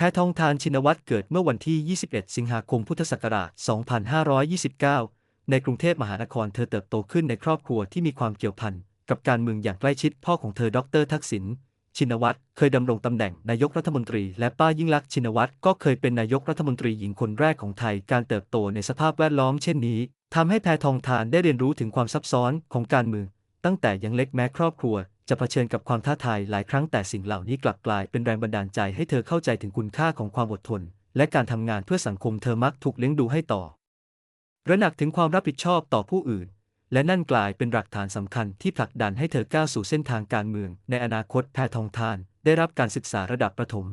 แพทองทานชินวัตรเกิดเมื่อวันที่ 21 สิงหาคมพุทธศักราช 2529 ในกรุงเทพมหานครเธอเติบโตขึ้นในครอบครัวที่มีความเกี่ยวพันกับการเมืองอย่างใกล้ชิดพ่อของเธอดร ทักษิณชินวัตรเคยดำรงตำแหน่งนายกรัฐมนตรี และป้ายิ่งลักษณ์ชินวัตรก็เคยเป็นนายกรัฐมนตรีหญิงคนแรกของไทย การเติบโตในสภาพแวดล้อมเช่นนี้ทำให้แพทองทานได้เรียนรู้ถึงความซับซ้อนของการเมือง ตั้งแต่ยังเล็กแม้ครอบครัว จะเผชิญกับความท้าทายหลายครั้งแต่สิ่งเหล่านี้กลับกลายเป็นแรงบันดาลใจให้เธอเข้าใจถึงคุณค่าของความอดทน และการทำงานเพื่อสังคมเธอมักถูกเลี้ยงดูให้ต่อระหนักถึงความรับผิดชอบต่อผู้อื่น และนั่นกลายเป็นหลักฐานสำคัญที่ผลักดันให้เธอก้าวสู่เส้นทางการเมือง ในอนาคตแพทองทาน ได้รับการศึกษาระดับประถม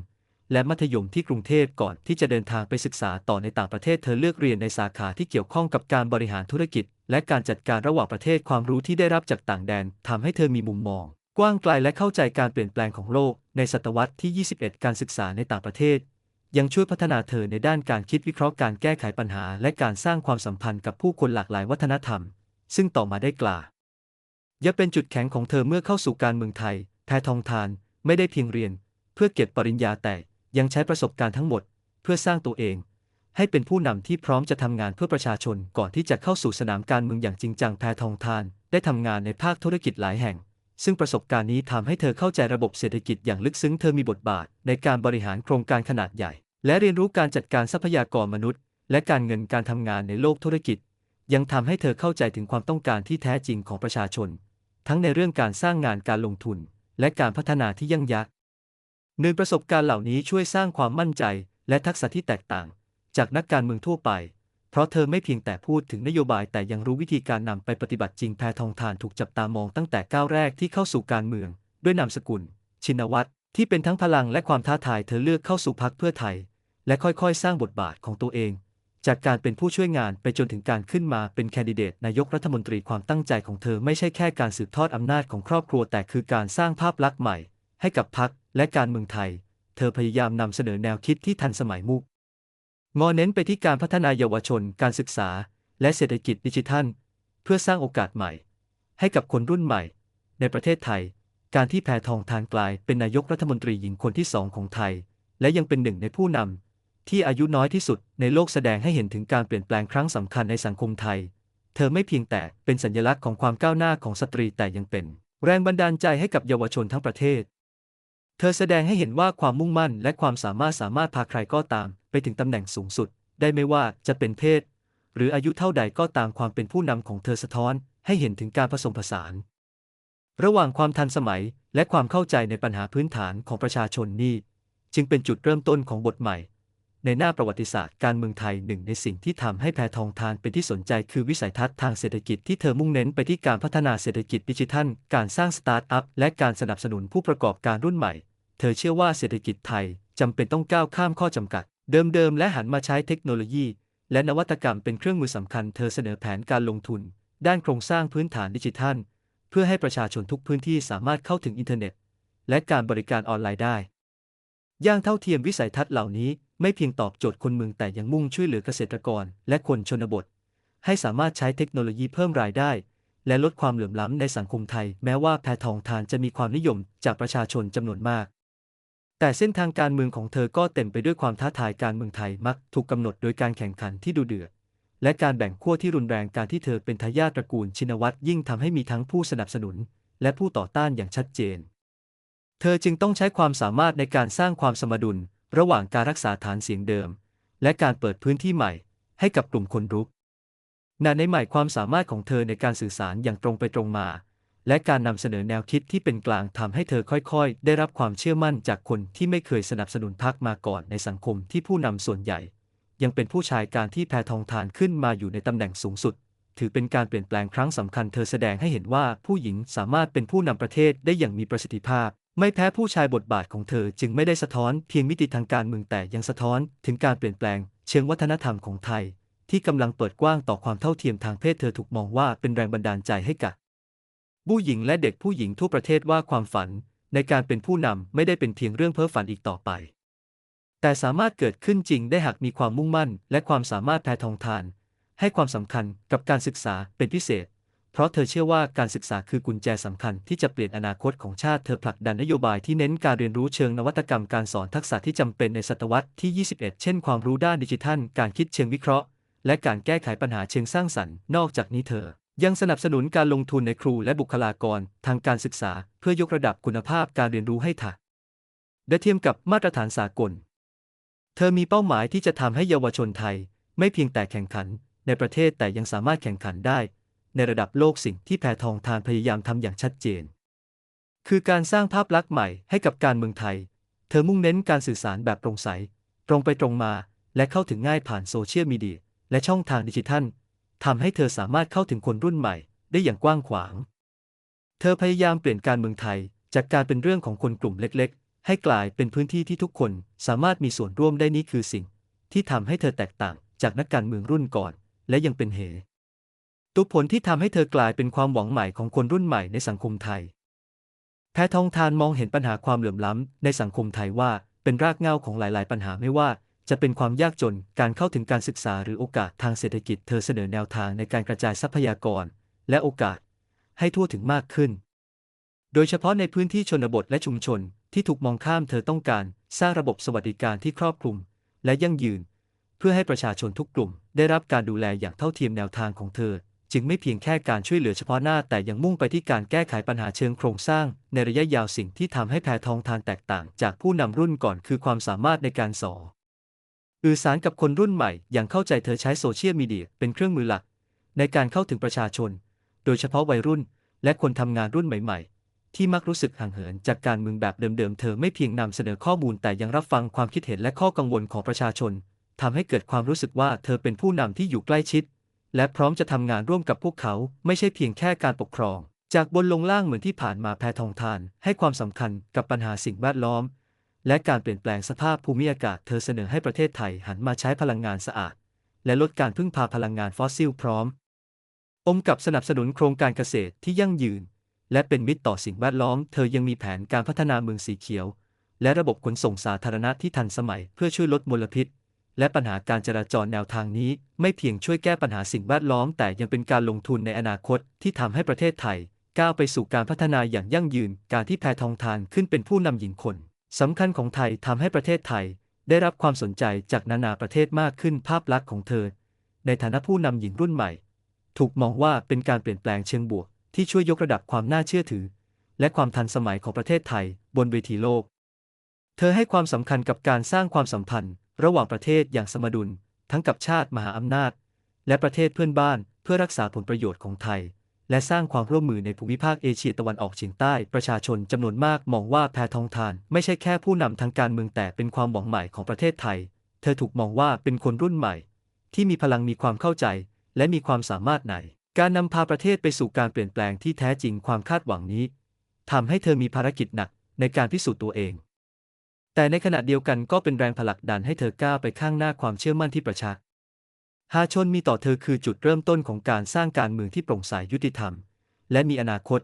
และมัธยมที่กรุงเทพก่อนที่จะเดินทางไปศึกษาต่อในต่างประเทศเธอเลือกเรียนในสาขาที่เกี่ยวข้องกับการบริหารธุรกิจ และการจัดการระหว่างประเทศความรู้ที่ได้รับจากต่างแดนทำให้เธอมีมุมมอง กว้างไกลและเข้าใจการเปลี่ยนแปลงของโลกในศตวรรษที่ 21 การศึกษาในต่างประเทศ ยังช่วยพัฒนาเธอในด้านการคิดวิเคราะห์การแก้ไขปัญหา และการสร้างความสัมพันธ์กับผู้คนหลากหลายวัฒนธรรม ซึ่งต่อมาได้กล่าวยังเป็นจุดแข็งของเธอเมื่อเข้าสู่การเมืองไทย แพทองทานไม่ได้เพียงเรียน เพื่อเก็บปริญญาแต่ยังใช้ประสบการณ์ทั้งหมด เพื่อสร้างตัวเอง ให้เป็นผู้นำที่พร้อมจะทำงานเพื่อประชาชนก่อนที่จะเข้าสู่สนามการเมืองอย่างจริงจังแพทองทาน ได้ทำงานในภาคธุรกิจหลายแห่ง ซึ่งประสบการณ์นี้ทำให้เธอเข้าใจระบบเศรษฐกิจอย่างลึกซึ้งเธอมีบทบาท ในการบริหารโครงการขนาดใหญ่ และเรียนรู้การจัดการทรัพยากรมนุษย์ และการเงินการทำงานในโลกธุรกิจ ยังทำให้เธอเข้าใจถึงความต้องการที่แท้จริงของประชาชน ทั้งในเรื่องการสร้างงานการลงทุน และการพัฒนาที่ยั่งยักษ์เนินประสบการณ์เหล่านี้ช่วยสร้างความมั่นใจ และทักษะที่แตกต่าง จากนักการเมืองทั่วไป เพราะเธอไม่เพียงแต่พูดถึงนโยบายแต่ยังรู้วิธีการนำไปปฏิบัติจริงแพทองทานถูกจับตามองตั้งแต่ก้าวแรกที่เข้าสู่การเมือง ด้วยนามสกุล ชินวัตรที่เป็นทั้งพลังและความท้าทายเธอเลือกเข้าสู่พักเพื่อไทย และค่อยๆ สร้างบทบาทของตัวเอง จากการเป็นผู้ช่วยงานไปจนถึงการขึ้นมาเป็นแคนดิเดตนายกรัฐมนตรีความตั้งใจของเธอไม่ใช่แค่การสืบทอดอำนาจของครอบครัวแต่คือการสร้างภาพลักษณ์ใหม่ ให้กับพักและการเมืองไทย เธอพยายามนำเสนอแนวคิดที่ทันสมัยมุก งอเน้นไปที่การพัฒนาเยาวชน การศึกษา และเศรษฐกิจดิจิทัล เพื่อสร้างโอกาสใหม่ ให้กับคนรุ่นใหม่ ในประเทศไทย การที่แพทองทานกลายเป็นนายกรัฐมนตรีหญิงคนที่สองของไทย และยังเป็นหนึ่งในผู้นำที่อายุน้อยที่สุดในโลกแสดงให้เห็นถึงการเปลี่ยนแปลงครั้งสำคัญในสังคมไทย เธอไม่เพียงแต่เป็นสัญลักษณ์ของความก้าวหน้าของสตรีแต่ยังเป็น แรงบันดาลใจให้กับเยาวชนทั้งประเทศ เธอแสดงให้เห็นว่าความมุ่งมั่นและความสามารถสามารถพาใครก็ตาม ไปถึงตำแหน่งสูงสุด ได้ไม่ว่าจะเป็นเพศ หรืออายุเท่าใดก็ตามความเป็นผู้นำของเธอสะท้อน ให้เห็นถึงการผสมผสาน ระหว่างความทันสมัยและความเข้าใจในปัญหาพื้นฐานของประชาชนนี่ จึงเป็นจุดเริ่มต้นของบทใหม่ ในหน้าประวัติศาสตร์การเมืองไทยหนึ่งในสิ่งที่ทำให้แพทองทานเป็นที่สนใจคือวิสัยทัศน์ทางเศรษฐกิจที่เธอมุ่งเน้นไปที่การพัฒนาเศรษฐกิจดิจิทัล การสร้างสตาร์ทอัพและการสนับสนุนผู้ประกอบการรุ่นใหม่ เธอเชื่อว่าเศรษฐกิจไทยจำเป็นต้องก้าวข้ามข้อจำกัด เดิมๆ และหันมาใช้เทคโนโลยี และนวัตกรรมเป็นเครื่องมือสำคัญ เธอเสนอแผนการลงทุน ด้านโครงสร้างพื้นฐานดิจิทัล เพื่อให้ประชาชนทุกพื้นที่สามารถเข้าถึงอินเทอร์เน็ต และการบริการออนไลน์ได้อย่างเท่าเทียมวิสัยทัศน์เหล่านี้ไม่เพียงตอบโจทย์คนเมืองแต่ยังมุ่งช่วยเหลือเกษตรกร และคนชนบท ให้สามารถใช้เทคโนโลยีเพิ่มรายได้ และลดความเหลื่อมล้ำในสังคมไทย แม้ว่าแพทองทานจะมีความนิยมจากประชาชนจำนวนมาก แต่เส้นทางการเมืองของเธอก็เต็มไปด้วยความท้าทายการเมืองไทยมักถูกกำหนดโดยการแข่งขันที่ดุเดือด และการแบ่งขั้วที่รุนแรงการที่เธอเป็นทายาทตระกูลชินวัตรยิ่งทำให้มีทั้งผู้สนับสนุน และผู้ต่อต้านอย่างชัดเจน เธอจึงต้องใช้ความสามารถในการสร้างความสมดุล ระหว่างการรักษาฐานเสียงเดิม และการเปิดพื้นที่ใหม่ ให้กับกลุ่มคนรุกนในใหม่ความสามารถของเธอในการสื่อสารอย่างตรงไปตรงมา และการนำเสนอแนวคิดที่เป็นกลางทำให้เธอค่อยๆ ได้รับความเชื่อมั่นจากคนที่ไม่เคยสนับสนุนพรรคมาก่อนในสังคมที่ผู้นำส่วนใหญ่ ยังเป็นผู้ชายการที่แพทองทานขึ้นมาอยู่ในตำแหน่งสูงสุด ถือเป็นการเปลี่ยนแปลงครั้งสำคัญเธอแสดงให้เห็นว่าผู้หญิงสามารถเป็นผู้นำประเทศได้อย่างมีประสิทธิภาพ ไม่แพ้ผู้ชายบทบาทของเธอจึงไม่ได้สะท้อนเพียงมิติทางการเมืองแต่ยังสะท้อนถึงการเปลี่ยนแปลง เชิงวัฒนธรรมของไทย ที่กำลังเปิดกว้างต่อความเท่าเทียมทางเพศเธอถูกมองว่าเป็นแรงบันดาลใจให้กับ ผู้หญิงและเด็กผู้หญิงทั่วประเทศว่าความฝันในการเป็นผู้นำไม่ได้เป็นเพียงเรื่องเพ้อฝันอีกต่อไป แต่สามารถเกิดขึ้นจริงได้หากมีความมุ่งมั่น และความสามารถแพทองทาน ให้ความสำคัญกับการศึกษาเป็นพิเศษเพเพราะเธอเชื่อว่าการศึกษาคือกุญแจสำคัญที่จะเปลี่ยนอนาคตของชาติเธอผลักดันนโยบายที่เน้นการเรียนรู้เชิงนวัตกรรมการสอนทักษะที่จำเป็นในศตวรรษที่ 21 เช่น ความรู้ด้านดิจิทัล การคิดเชิงวิเคราะห์ และการแก้ไขปัญหาเชิงสร้างสรรค์ นอกจากนี้เธอ ยังสนับสนุนการลงทุนในครูและบุคลากรทางการศึกษาเพื่อยกระดับคุณภาพการเรียนรู้ให้ทัดได้เทียมกับมาตรฐานสากล เธอมีเป้าหมายที่จะทำให้เยาวชนไทย ไม่เพียงแต่แข่งขันในประเทศแต่ยังสามารถแข่งขันได้ ในระดับโลกสิ่งที่แพทองทานพยายามทำอย่างชัดเจน คือการสร้างภาพลักษณ์ใหม่ให้กับการเมืองไทย เธอมุ่งเน้นการสื่อสารแบบโปร่งใส ตรงไปตรงมา และเข้าถึงง่ายผ่านโซเชียลมีเดียและช่องทางดิจิทัล ทำให้เธอสามารถเข้าถึงคนรุ่นใหม่ ได้อย่างกว้างขวาง เธอพยายามเปลี่ยนการเมืองไทย จากการเป็นเรื่องของคนกลุ่มเล็ก ๆ ให้กลายเป็นพื้นที่ที่ทุกคนสามารถมีส่วนร่วมได้นี่คือสิ่ง ที่ทำให้เธอแตกต่างจากนักการเมืองรุ่นก่อน และยังเป็นเหตุผลที่ทำให้เธอกลายเป็นความหวังใหม่ของคนรุ่นใหม่ในสังคมไทย แพทองทานมองเห็นปัญหาความเหลื่อมล้ำในสังคมไทยว่าเป็นรากเหง้าของหลาย ๆ ปัญหาไม่ว่า จะเป็นความยากจน การเข้าถึงการศึกษาหรือโอกาสทางเศรษฐกิจ เธอเสนอแนวทางในการกระจายทรัพยากร และโอกาส ให้ทั่วถึงมากขึ้น โดยเฉพาะในพื้นที่ชนบทและชุมชนที่ถูกมองข้ามเธอต้องการ สร้างระบบสวัสดิการที่ครอบคลุม และยั่งยืน เพื่อให้ประชาชนทุกกลุ่ม ได้รับการดูแลอย่างเท่าเทียมแนวทางของเธอ จึงไม่เพียงแค่การช่วยเหลือเฉพาะหน้า แต่ยังมุ่งไปที่การแก้ไขปัญหาเชิงโครงสร้าง ในระยะยาวสิ่งที่ทำให้แพทองทานแตกต่าง จากผู้นำรุ่นก่อนคือความสามารถในการสอน สื่อสารกับคนรุ่นใหม่อย่างเข้าใจเธอใช้โซเชียลมีเดียเป็นเครื่องมือหลัก ในการเข้าถึงประชาชน โดยเฉพาะวัยรุ่น และคนทำงานรุ่นใหม่ ๆ ที่มักรู้สึกห่างเหินจากการเมืองแบบเดิมๆ เธอไม่เพียงนำเสนอข้อมูลแต่ยังรับฟังความคิดเห็นและข้อกังวลของประชาชนทำให้เกิดความรู้สึกว่าเธอเป็นผู้นำที่อยู่ใกล้ชิด และพร้อมจะทำงานร่วมกับพวกเขา ไม่ใช่เพียงแค่การปกครอง จากบนลงล่างเหมือนที่ผ่านมาแพทองทาน ให้ความสำคัญกับปัญหาสิ่งแวดล้อม และการเปลี่ยนแปลงสภาพภูมิอากาศเธอเสนอให้ประเทศไทยหันมาใช้พลังงานสะอาด และลดการพึ่งพาพลังงานฟอสซิลพร้อม อมกับสนับสนุนโครงการเกษตรที่ยั่งยืน และเป็นมิตรต่อสิ่งแวดล้อม เธอยังมีแผนการพัฒนาเมืองสีเขียว และระบบขนส่งสาธารณะที่ทันสมัยเพื่อช่วยลดมลพิษ และปัญหาการจราจรแนวทางนี้ ไม่เพียงช่วยแก้ปัญหาสิ่งแวดล้อม แต่ยังเป็นการลงทุนในอนาคตที่ทำให้ประเทศไทยก้าวไปสู่การพัฒนาอย่างยั่งยืน การที่แพทองทานขึ้นเป็นผู้นำหญิงคน สำคัญของไทยทำให้ประเทศไทยได้รับความสนใจจากนานาประเทศมากขึ้นภาพลักษณ์ของเธอ ในฐานะผู้นำหญิงรุ่นใหม่ ถูกมองว่าเป็นการเปลี่ยนแปลงเชิงบวก ที่ช่วยยกระดับความน่าเชื่อถือ และความทันสมัยของประเทศไทยบนเวทีโลก เธอให้ความสำคัญกับการสร้างความสัมพันธ์ ระหว่างประเทศอย่างสมดุล ทั้งกับชาติมหาอำนาจ และประเทศเพื่อนบ้านเพื่อรักษาผลประโยชน์ของไทย และสร้างความร่วมมือในภูมิภาคเอเชียตะวันออกเฉียงใต้ ประชาชนจำนวนมากมองว่าแพทองทาน ไม่ใช่แค่ผู้นำทางการเมืองแต่เป็นความหวังใหม่ของประเทศไทย เธอถูกมองว่าเป็นคนรุ่นใหม่ ที่มีพลังมีความเข้าใจ และมีความสามารถในการนำพาประเทศไปสู่การเปลี่ยนแปลงที่แท้จริงความคาดหวังนี้ทำให้เธอมีภารกิจหนักในการพิสูจน์ตัวเอง แต่ในขณะเดียวกันก็เป็นแรงผลักดันให้เธอก้าวไปข้างหน้าความเชื่อมั่นที่ประชา ชาชนมีต่อเธอคือจุดเริ่มต้นของการสร้างการเมืองที่โปร่งใสยุติธรรม และมีอนาคต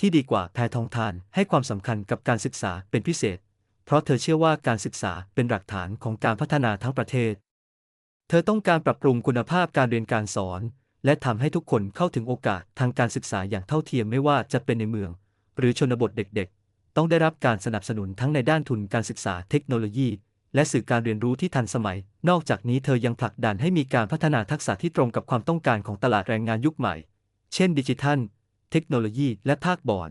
ที่ดีกว่าแพทองทานให้ความสำคัญกับการศึกษาเป็นพิเศษ เพราะเธอเชื่อว่าการศึกษาเป็นหลักฐานของการพัฒนาทั้งประเทศ เธอต้องการปรับปรุงคุณภาพการเรียนการสอน และทำให้ทุกคนเข้าถึงโอกาสทางการศึกษาอย่างเท่าเทียมไม่ว่าจะเป็นในเมือง หรือชนบทเด็กๆ ต้องได้รับการสนับสนุนทั้งในด้านทุนการศึกษาเทคโนโลยี และสื่อการเรียนรู้ที่ทันสมัย นอกจากนี้เธอยังผลักดันให้มีการพัฒนาทักษะที่ตรงกับความต้องการของตลาดแรงงานยุคใหม่ เช่นดิจิทัล เทคโนโลยี และภาคบอล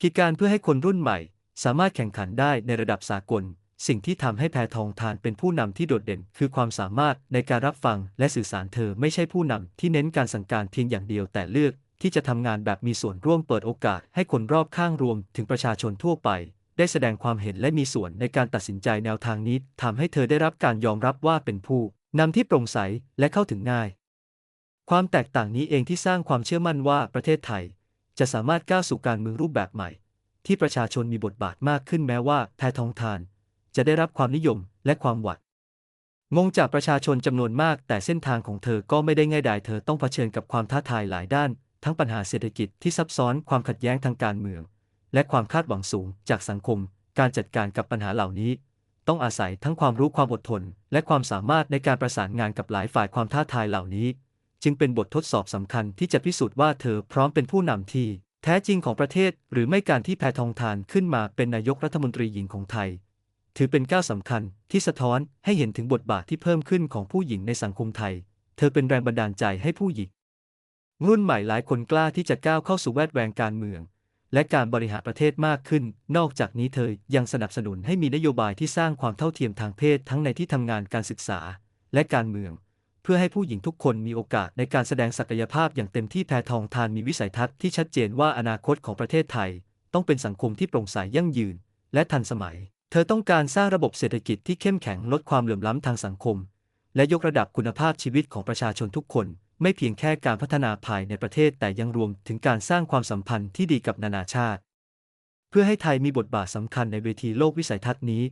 กิจการเพื่อให้คนรุ่นใหม่ สามารถแข่งขันได้ในระดับสากล สิ่งที่ทำให้แพทองทานเป็นผู้นำที่โดดเด่น คือความสามารถในการรับฟังและสื่อสารเธอไม่ใช่ผู้นำที่เน้นการสั่งการเพียงอย่างเดียวแต่เลือกที่จะทำงานแบบมีส่วนร่วมเปิดโอกาสให้คนรอบข้างรวมถึงประชาชนทั่วไป ได้แสดงความเห็นและมีส่วนในการตัดสินใจแนวทางนี้ทำให้เธอได้รับการยอมรับว่าเป็นผู้นำที่โปร่งใสและเข้าถึงง่าย ความแตกต่างนี้เองที่สร้างความเชื่อมั่นว่าประเทศไทย จะสามารถก้าวสู่การเมืองรูปแบบใหม่ ที่ประชาชนมีบทบาทมากขึ้นแม้ว่าแพทองทาน จะได้รับความนิยมและความหวัดงงจากประชาชนจำนวนมาก แต่เส้นทางของเธอก็ไม่ได้ง่ายดายเธอต้องเผชิญกับความท้าทายหลายด้าน ทั้งปัญหาเศรษฐกิจที่ซับซ้อนความขัดแย้งทางการเมือง และความคาดหวังสูงจากสังคม การจัดการกับปัญหาเหล่านี้ ต้องอาศัยทั้งความรู้ความอดทน และความสามารถในการประสานงานกับหลายฝ่ายความท้าทายเหล่านี้ จึงเป็นบททดสอบสำคัญที่จะพิสูจน์ว่าเธอพร้อมเป็นผู้นำที่ แท้จริงของประเทศ หรือไม่การที่แพทองทานขึ้นมาเป็นนายกรัฐมนตรีหญิงของไทย ถือเป็นก้าวสำคัญที่สะท้อนให้เห็นถึงบทบาทที่เพิ่มขึ้นของผู้หญิงในสังคมไทย เธอเป็นแรงบันดาลใจให้ผู้หญิงรุ่นใหม่หลายคนกล้าที่จะก้าวเข้าสู่แวดวงการเมือง และการบริหารประเทศมากขึ้น นอกจากนี้เธอยังสนับสนุนให้มีนโยบายที่สร้างความเท่าเทียมทางเพศทั้งในที่ทำงานการศึกษา และการเมือง เพื่อให้ผู้หญิงทุกคนมีโอกาสในการแสดงศักยภาพอย่างเต็มที่แพทองทานมีวิสัยทัศน์ที่ชัดเจนว่าอนาคตของประเทศไทย ต้องเป็นสังคมที่โปร่งใสยั่งยืน และทันสมัย เธอต้องการสร้างระบบเศรษฐกิจที่เข้มแข็งลดความเหลื่อมล้ำทางสังคม และยกระดับคุณภาพชีวิตของประชาชนทุกคน ไม่เพียงแค่การพัฒนาภายในประเทศแต่ยังรวมถึงการสร้างความสัมพันธ์ที่ดีกับนานาชาติ เพื่อให้ไทยมีบทบาทสำคัญในเวทีโลกวิสัยทัศน์นี้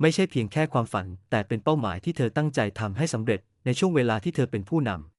ไม่ใช่เพียงแค่ความฝัน แต่เป็นเป้าหมายที่เธอตั้งใจทำให้สำเร็จในช่วงเวลาที่เธอเป็นผู้นำ